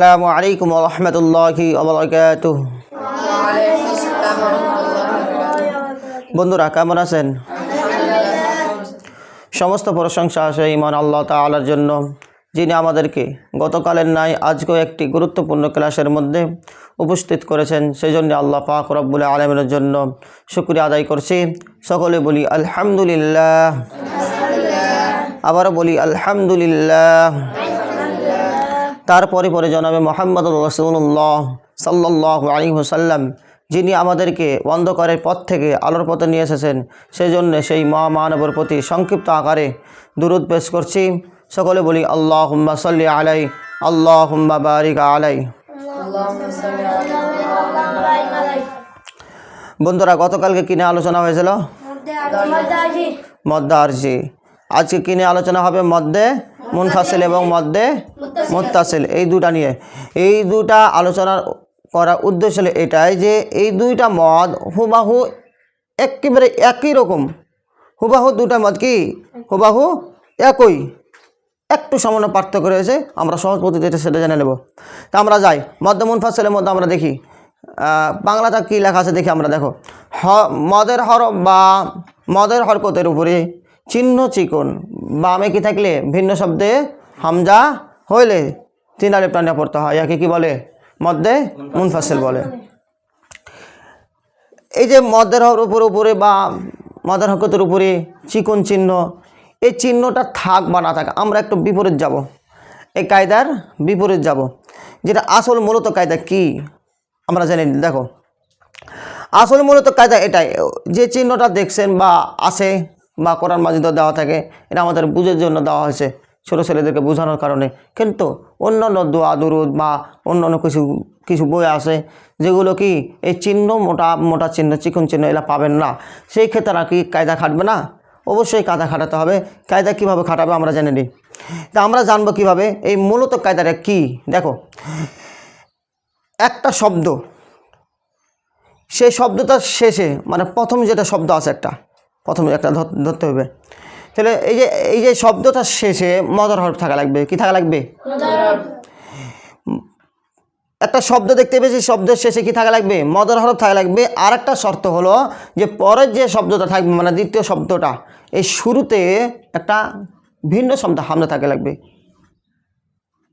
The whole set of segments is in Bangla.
আসসালামু আলাইকুম রহমতুল্লাহি বন্ধুরা, কেমন আছেন? সমস্ত প্রশংসা আছে ইমান আল্লাহ তাআলার জন্য, যিনি আমাদেরকে গতকালের ন্যায় আজকেও একটি গুরুত্বপূর্ণ ক্লাসের মধ্যে উপস্থিত করেছেন সেই জন্য আল্লাহ পাক রব্বুল আলমের জন্য শুক্রিয়া আদায় করছি। সকলে বলি আলহামদুলিল্লাহ। আবারও বলি আলহামদুলিল্লাহ। তারপরে পরে জনাবে মোহাম্মদ রসুল্লাহ সাল্লাহ আলী হুসাল্লাম যিনি আমাদেরকে অন্ধকারের পথ থেকে আলোর পথে নিয়ে এসেছেন। সেই জন্য সেই মহামানবর প্রতি সংক্ষিপ্ত আকারে দুরুদ পেশ করছি। সকলে বলি আল্লাহ হুম্মা সাল্লি আলাই আল্লাহ হুম্মা বারিক আলাই। বন্ধুরা গতকালকে কিনে আলোচনা হয়েছিল? মদ্দে আরজি। আজকে কিনে আলোচনা হবে মদ্দে মুনফাসিল এবং মদ্দে মুত্তাসিল, এই দুটা নিয়ে। এই দুটা আলোচনা করার উদ্দেশ্য হলো এটাই যে এই দুইটা মদ হুবাহু একেবারে একই রকম। হুবাহু দুটা মদ কি? হুবাহু একই। একটু সামান্য পার্থক্য রয়েছে, আমরা সহজ পদ্ধতিতে সেটা জেনে নেব। তা আমরা যাই মদ্য মুনফাসিলের মধ্যে আমরা দেখি। বাংলাটা কী লেখা আছে দেখি আমরা, দেখো। হ, মদের হরফ বা মদের হরকতের উপরে চিহ্ন চিকন। বামে কি থাকলে? ভিন্ন শব্দে হামজা হইলে তিনারে প্রাণে পড়তে হয়। ইয়াকে কি বলে? মধ্যে মুনফাসিল বলে। এই যে মদের হর উপর উপরে বা মদের হকতের উপরে চিকন চিহ্ন, এই চিহ্নটা থাক বা না থাক, আমরা একটু বিপরীত যাব। এই কায়দার বিপরীত যাব। যেটা আসল মূলত কায়দা কি? আমরা জানি দেখো, আসল মূলত কায়দা এটাই। যে চিহ্নটা দেখছেন বা আছে বা কোরআন মাজিদ দেওয়া থাকে। এটা আমাদের বুঝের জন্য দেওয়া হয়েছে ছোটো ছেলেদেরকে বোঝানোর কারণে। কিন্তু অন্যান্য দোয়া, দুরুদ বা অন্যান্য কিছু কিছু বই আছে যেগুলো কি এই চিহ্ন, মোটা মোটা চিহ্ন, চিকন চিহ্ন এগুলো পাবেন না। সেই ক্ষেত্রে আর কি কায়দা খাটবে না? অবশ্যই কায়দা খাটাতে হবে। কায়দা কীভাবে খাটাবে আমরা জেনে নিই। তা আমরা জানব কীভাবে এই মূলত কায়দাটা কি? দেখো, একটা শব্দ, সেই শব্দটার শেষে মানে প্রথম যেটা শব্দ আছে একটা প্রথম একটা ধর- ধরতে হবে। তাহলে এই যে এই যে শব্দটার শেষে মদর হরফ থাকা লাগবে কি থাকা লাগবে? একটা শব্দ দেখতে পেয়েছি শব্দের শেষে কি থাকা লাগবে? মদর হরফ থাকা লাগবে। আর একটা শর্ত হলো যে পরের যে শব্দটা থাকবে মানে দ্বিতীয় শব্দটা এই শুরুতে একটা ভিন্ন শব্দ হামলা থাকা লাগবে।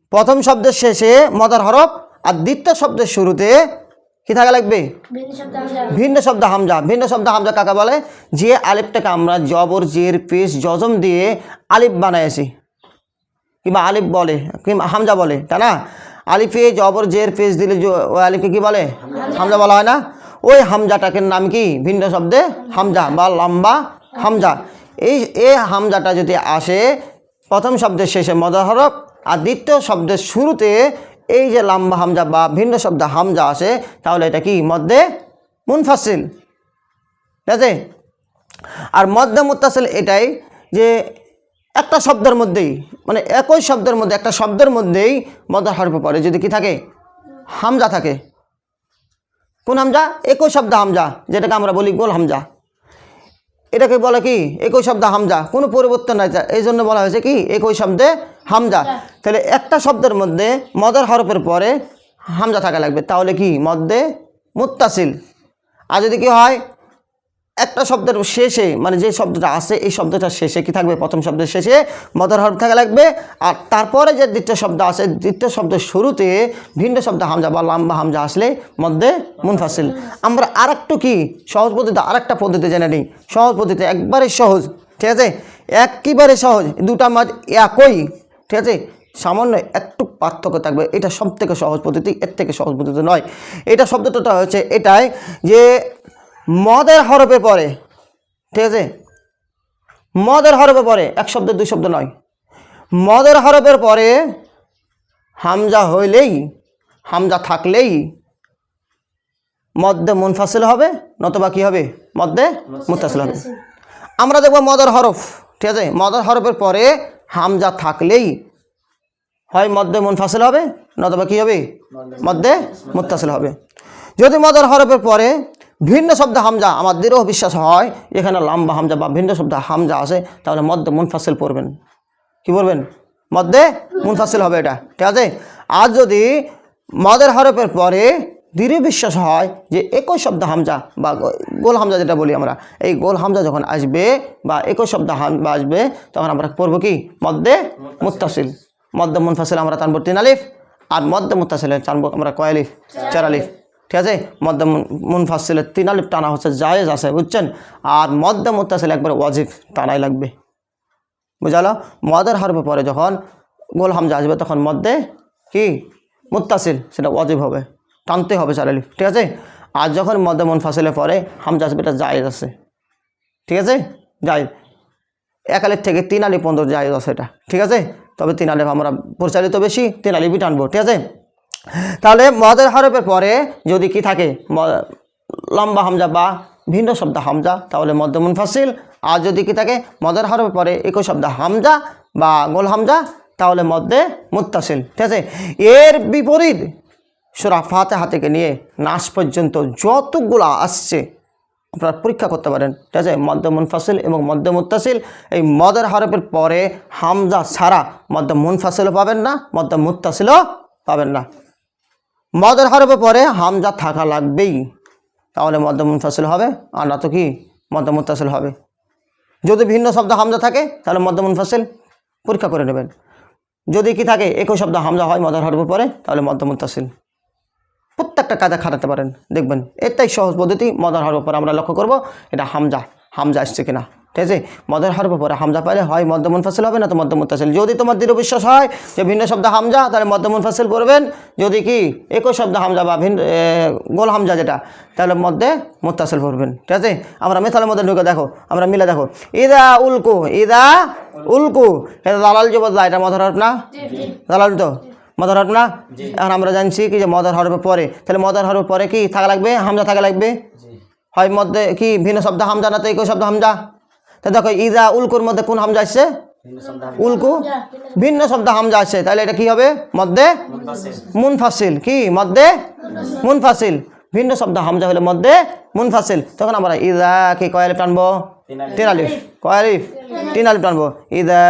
প্রথম শব্দের শেষে মদর হরফ আর দ্বিতীয় শব্দের শুরুতে কি থাকা লাগবে? ভিন্ন শব্দ হামজা। ভিন্ন শব্দ হামজা। কাকা বলে? যে আলিফটাকে আমরা জবর জের পেশ জজম দিয়ে আলিফ বানাইছি কিংবা আলিফ বলে কিংবা হামজা বলে তাই না? আলিফে জবর জের পেশ দিলে ওই আলিফকে কি বলে? হামজা। বলা হয় না? ওই হামজাটাকে নাম কি? ভিন্ন শব্দে হামজা বা লম্বা হামজা। এই এ হামজাটা যদি আসে প্রথম শব্দের শেষে মদা হরফ আর দ্বিতীয় শব্দের শুরুতে এই যে লম্বা হামজা বা ভিন্ন শব্দ হামজা আসে, তাহলে এটা কি? মধ্যে মুনফাসিল ঠিক আছে আর মধ্যে মুত্তাসিল এটাই যে একটা শব্দের মধ্যেই মানে একই শব্দের মধ্যে, একটা শব্দের মধ্যেই মদার হরফ পড়ে। যদি কি থাকে? হামজা থাকে। কোন হামজা? একই শব্দ হামজা, যেটাকে আমরা বলি গোল হামজা। এটাকে বলে কি? একই শব্দ হামজা। কোনো পরিবর্তন নাই। এই জন্য বলা হয়েছে কি? একই শব্দে হামজা। তাহলে একটা শব্দের মধ্যে মদের হরফের পরে হামজা থাকা লাগবে। তাহলে কি? মধ্যে মুত্তাসিল। আর যদি কি হয় একটা শব্দের শেষে মানে যে শব্দটা আছে এই শব্দটার শেষে কি থাকবে? প্রথম শব্দের শেষে মদার হরফ থাকা লাগবে। আর তারপরে যে দ্বিতীয় শব্দ আছে দ্বিতীয় শব্দের শুরুতে ভিন্ন শব্দ হামজা বা লম্বা হামজা আসলে মধ্যে মুনফাসিল। আমরা আর একটু কি? সহজ পদ্ধতি আর একটা পদ্ধতি জেনে নিই। সহজ পদ্ধতি একবারে সহজ। ঠিক আছে? একেবারে সহজ। দুটা মাঝ একই। ঠিক আছে? সামান্য একটু পার্থক্য থাকবে। এটা সব থেকে সহজ পদ্ধতি, এর থেকে সহজ পদ্ধতি নয়। এটা শব্দটা হচ্ছে এটাই যে মদের হরফে পরে ঠিক আছে? মদের হরফে পরে এক শব্দ, দুই শব্দ নয়। মদের হরফের পরে হামজা হইলেই, হামজা থাকলেই মধ্যে মুনফাসিল হবে, নতবা কি হবে? মধ্যে মুতাসিল হবে। আমরা দেখব মদের হরফ। ঠিক আছে? মদের হরফের পরে হামজা থাকলেই হয় মধ্যে মুনফাসিল হবে নতবা কি হবে? মধ্যে মুত্তাসিল হবে। যদি মদর হরফের পরে ভিন্ন শব্দ হামজা আমার দৃঢ় বিশ্বাস হয় এখানে লম্বা হামজা বা ভিন্ন শব্দ হামজা আসে তাহলে মধ্যে মুনফাসিল পড়বেন। কি বলবেন মধ্যে মুনফাসিল হবে এটা। ঠিক আছে? আর যদি মদের হরফের পরে দৃঢ় বিশ্বাস হয় যে একই শব্দ হামজা বা গোল হামজা যেটা বলি আমরা, এই গোল হামজা যখন আসবে বা একই শব্দ হামজা আসবে, তখন আমরা পড়ব কি? মধ্যে মুত্তাসিল। মধ্যে মুনফাসিল আমরা টানবো তিন আলিফ, আর মধ্যে মুত্তাসিলে টানবো আমরা কয় আলিফ? চার আলিফ। ঠিক আছে? মধ্যে মুন- মুনফাসিলের তিন আলিফ টানা হচ্ছে জায়েজ আছে, বুঝছেন? আর মধ্যে মুত্তাসিল একবার ওয়াজিব টানাই লাগবে। বুঝালো? মদের হরফে পরে যখন গোল হামজা আসবে, তখন মধ্যে কি? মুত্তাসিল, সেটা অজীব হবে। টানতে হবে চালালি ঠিক আছে? আর যখন মধ্যে মন ফাসিলে পরে হামজা আসবে এটা জায়েজ আছে। ঠিক আছে? জায়েজ। এক আলিফ থেকে তিন আলিফ পর্যন্ত জায়েজ আছে এটা, ঠিক আছে? তবে তিন আলিফ আমরা পরিচালিত বেশি, তিন আলিফই টানবো, ঠিক আছে? তাহলে মদের হরফের পরে যদি কি থাকে লম্বা হামজা বা ভিন্ন শব্দ হামজা, তাহলে মধ্য মুনফাসিল আর যদি কি থাকে, মদের হরফের পরে একই শব্দ হামজা বা গোল হামজা, তাহলে মধ্যে মুত্তাসিল, ঠিক আছে? এর বিপরীত সুরা ফাতেহা থেকে নিয়ে নাস পর্যন্ত যতগুলো আসছে, আপনারা পরীক্ষা করতে পারেন। ঠিক আছে? মধ্য মুনফাসিল এবং মধ্য মুত্তাসিল এই মদের হরফের পরে হামজা ছাড়া মধ্য মুনফাসিলও পাবেন না মধ্য মুত্তাসিলও পাবেন না। মদের হরফে পরে হামজা থাকা লাগবেই। তাহলে মধ্য মুনফাসিল হবে, আর না তো কি? মধ্য মুত্তাসিল হবে। যদি ভিন্ন শব্দ হামজা থাকে, তাহলে মধ্য মুনফাসিল পরীক্ষা করে নেবেন। যদি কি থাকে, একই শব্দ হামজা হয় মদের হরফে পরে, তাহলে মধ্য মুত্তাসিল প্রত্যেকটা কাজে খাটাতে পারেন। দেখবেন এটাই সহজ পদ্ধতি মদার হরফ পরে আমরা লক্ষ্য করব এটা হামজা হামজা আসছে কিনা। ঠিক আছে? মদের হরফ পরে হামজা পাইলে হয় মধ্যমন ফাসিল হবে না তো মধ্যমন ফাসিল। যদি তোমার দৃঢ় বিশ্বাস হয় যে ভিন্ন শব্দ হামজা তাহলে মধ্যমন ফাসিল করবেন যদি কি একই শব্দ হামজা বা ভিন্ন গোল হামজা যেটা তাহলে মধ্যে মুত্তাসিল করবেন ঠিক আছে? আমরা মেথালের মধ্যে ঢুকে দেখো আমরা মিলে দেখো। ইদা উলকু ইদা উল্কু এটা দালাল যে বদলা এটা মধর হরফ না? দালাল তো? মদার হরফ না আর আমরা জানছি কি যে মদার হরফের পরে। তাহলে মদার হরফের পরে কি থাকা লাগবে? হামজা থাকা লাগবে? হয় মধ্যে কি ভিন্ন শব্দ হামজা না তো একই শব্দ হামজা? তা দেখো ইদা উলকুর মধ্যে কোন হামজা আসছে? উলকু। ভিন্ন শব্দ হামজা আসছে। তাহলে এটা কি হবে? মধ্যে মুনফাসিল। কি? মধ্যে মুনফাসিল। ভিন্ন শব্দ হামজা হলে মধ্যে মুনফাসিল। তখন আমরা ইদা কি কয়ালে টানবো? তিন আলিফ। কয় আলিফ? তিন আলিফ টানবো। ইদা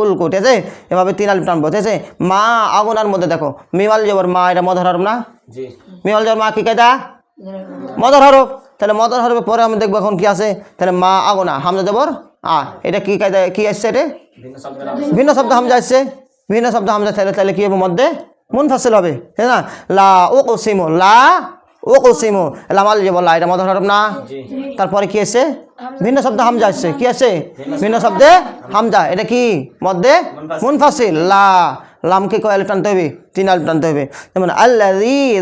উলকু ঠিক আছে? এভাবে তিন আলিফ টানবো ঠিক আছে? মা আগুনার মধ্যে দেখো মিমাল জবর মা এটা মধর হরফ না? মিমাল জবর মা কি কায়দা মদর হরফ। তাহলে মদর হরফের পরে আমি দেখব এখন কি আছে। তাহলে মা আগুনা হামজা জবর আ এটা কি কায়দা কি আসছে এটা? ভিন্ন শব্দ হামজা আসছে। ভিন্ন শব্দ হামজা তাহলে তাহলে কি হবে মধ্যে? মন ফাসিল হবে তাই না? লা ও কসিমো লা ও কসিমো লামাল যে বললা এটা মদর হরফ না? তারপরে কি আছে? ভিন্ন শব্দ হামজা আসছে কি আছে? ভিন্ন শব্দে। হামজা। এটা কি? মধ্যে মুনফাসিল। লা লামকে কয় আলিফ টানতে হবে? তিন আলিফ টানতে হবে। যেমন আল্লাহ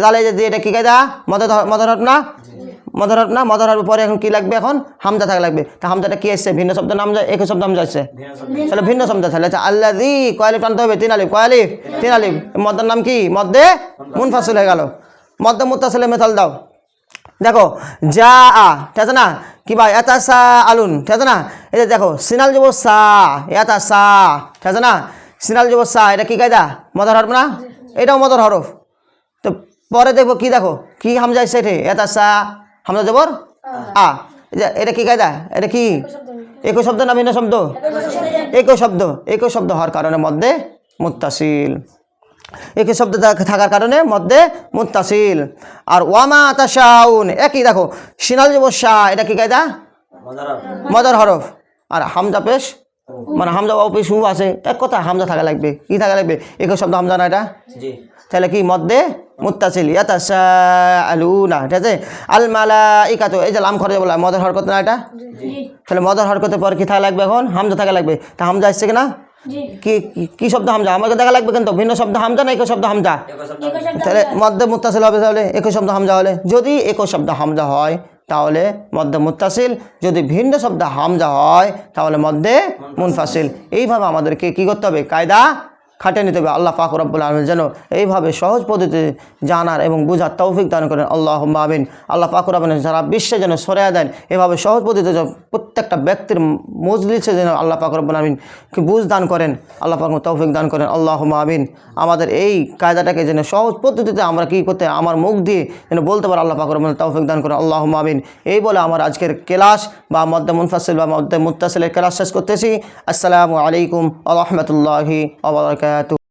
জালে যদি এটা কি কায়দা? মদর মদর হরফ না? মদর হরফ না? মদর হরফ পরে এখন কি লাগবে এখন? হামজা থাকা লাগবে। তা হামজাটা কি আসছে ভিন্ন শব্দ নাম যায় একই শব্দ হামজা আসছে তাহলে ভিন্ন শব্দ তাহলে আচ্ছা আল্লাহ দি কয়ালিফ টানতে হবে? তিন আলিফ। কয়ালিফ তিন আলিফ। মদ্দার নাম কি? মধ্যে মুনফাসিল হয়ে গেল। মধ্যে মুত্তাসিলে মেথাল দাও। দেখো যা আ ঠিক আছে না? কি ভাই? এটা সা আলুন ঠিক আছে না? এই যে দেখো সিনাল যাব সা এটা সা ঠিক আছে না? সিনাল যাব সা এটা কি কায়দা? মদর হরফ না? এটাও মদর হরফ। তো পরে দেখব কি দেখো কি হামজা সেঠে এটা সা হামজা জবর? আ। এটা কি কায়দা? এটা কি? একই শব্দ না ভিন্ন শব্দ? একই শব্দ। একই শব্দ হওয়ার কারণে মধ্যে মুত্তাসিল। একই শব্দ থাকার কারণে মধ্যে মুত্তাসিল। আর ওয়ামা তাশাউন একই দেখো সিনাল যাব শাহ এটা কি কায়দা? মদার হরফ। আর হামজা পেশ? মানে হামজা বাবু পেশ আছে। এক কথা হামজা থাকা লাগবে। কি থাকা লাগবে? একই শব্দ হামজা না এটা? তাহলে কি মধ্যে? মুত্তাসিল। ইয়াতাসা আলুনা ঠিক আছে? আল মালা ইকাতো এই যে লাম খরচ বলা মদার হরকত না এটা? তাহলে মদার হরকতের পর কি থাকা লাগবে এখন? হামজা থাকা লাগবে। তা হামজা আসছে কিনা? কি কি- কি শব্দ হামজা? আমাকে দেখা লাগবে কিন্তু। ভিন্ন শব্দ হামজা না একই শব্দ হামজা? তাহলে মধ্যে মুত্তাসিল হবে তাহলে? একই শব্দ হামজা হলে? যদি একই শব্দ হামজা হয় তাহলে মধ্যে মুত্তাসিল। যদি ভিন্ন শব্দ হামজা হয় তাহলে মধ্যে মুনফাসিল। এইভাবে আমাদেরকে কি করতে হবে? কায়দা খাটিয়ে নিতে হবে। আল্লাহ পাক রব্বুল আলমের যেন এইভাবে সহজ পদ্ধতিতে জানার এবং বোঝার তৌফিক দান করেন। আল্লাহ আমিন। আল্লাহ পাক রব্বুল সারা বিশ্বে যেন সরিয়ে দেন। এভাবে সহজ পদ্ধতিতে প্রত্যেকটা ব্যক্তির মজলিসে যেন আল্লাহ পাক রব্বুল আমিন কি বুঝ দান করেন। আল্লাহ পাক তৌফিক দান করেন। আল্লাহ আমিন। আমাদের এই কায়দাটাকে যেন সহজ পদ্ধতিতে আমরা কী করতে, আমার মুখ দিয়ে যেন বলতে পারো আল্লাহ পাক রব্বুল তৌফিক দান করেন। আল্লাহ আমিন। এই বলে আমার আজকের ক্লাস বা মধ্যে মুনফাসিল বা মধ্যে মুত্তাসিলের ক্লাস শেষ করতেছি। আসসালামু আলাইকুম আ রহমতুল্লাহি wabarakatuh.